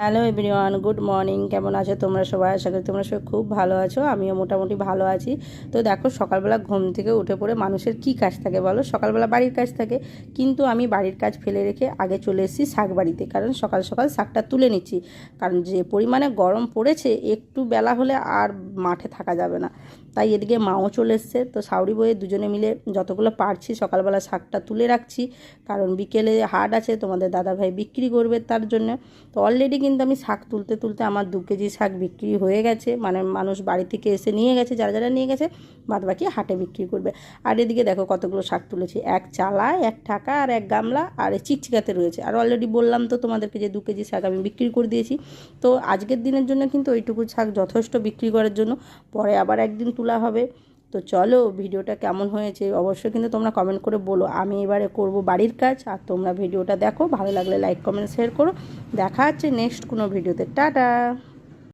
Hello everyone, good morning. কেমন আছো তোমরা সবাই? আশা করি তোমরা সবাই খুব ভালো আছো। আমিও মোটামুটি ভালো আছি। তো দেখো, সকালবেলা ঘুম থেকে উঠে পড়ে মানুষের কি কাজ থাকে বলো? সকালবেলা বাড়ির কাজ থাকে। কিন্তু আমি বাড়ির কাজ ফেলে রেখে আগে চলে এসেছি শাক বাড়িতে। কারণ সকাল সকাল শাকটা তুলে নিচ্ছি। কারণ যে পরিমাণে গরম পড়েছে, একটু বেলা হলে আর মাঠে থাকা যাবে না। তাই এদিকে মাও চলে এসছে। তো সাউরি বইয়ে দুজনে মিলে যতগুলো পারছি সকালবেলা শাকটা তুলে রাখছি। কারণ বিকেলে হাট আছে, তোমাদের দাদাভাই বিক্রি করবে তার জন্য। তো অলরেডি কিন্তু আমি শাক তুলতে তুলতে আমার দু কেজি শাক বিক্রি হয়ে গেছে। মানে মানুষ বাড়ি থেকে এসে নিয়ে গেছে, যারা যারা নিয়ে গেছে বাদ বাকি হাটে বিক্রি করবে। আর এদিকে দেখো কতগুলো শাক তুলেছি। এক চালা, এক টাকা আর এক গামলা, আর চিকচিকাতে রয়েছে। আর অলরেডি বললাম তো তোমাদেরকে যে দু কেজি শাক আমি বিক্রি করে দিয়েছি। তো আজকের দিনের জন্য কিন্তু ওইটুকু শাক যথেষ্ট বিক্রি করার জন্য। পরে আবার একদিন তোলা হবে। তো চলো ভিডিওটা কেমন হয়েছে অবশ্যই কিন্তু তোমরা কমেন্ট করে বলো। আমি এবারে করব বাড়ির কাজ, আর তোমরা ভিডিওটা দেখো। ভালো লাগলে লাইক কমেন্ট শেয়ার করো। দেখা হচ্ছে নেক্সট কোনো ভিডিওতে। টাটা!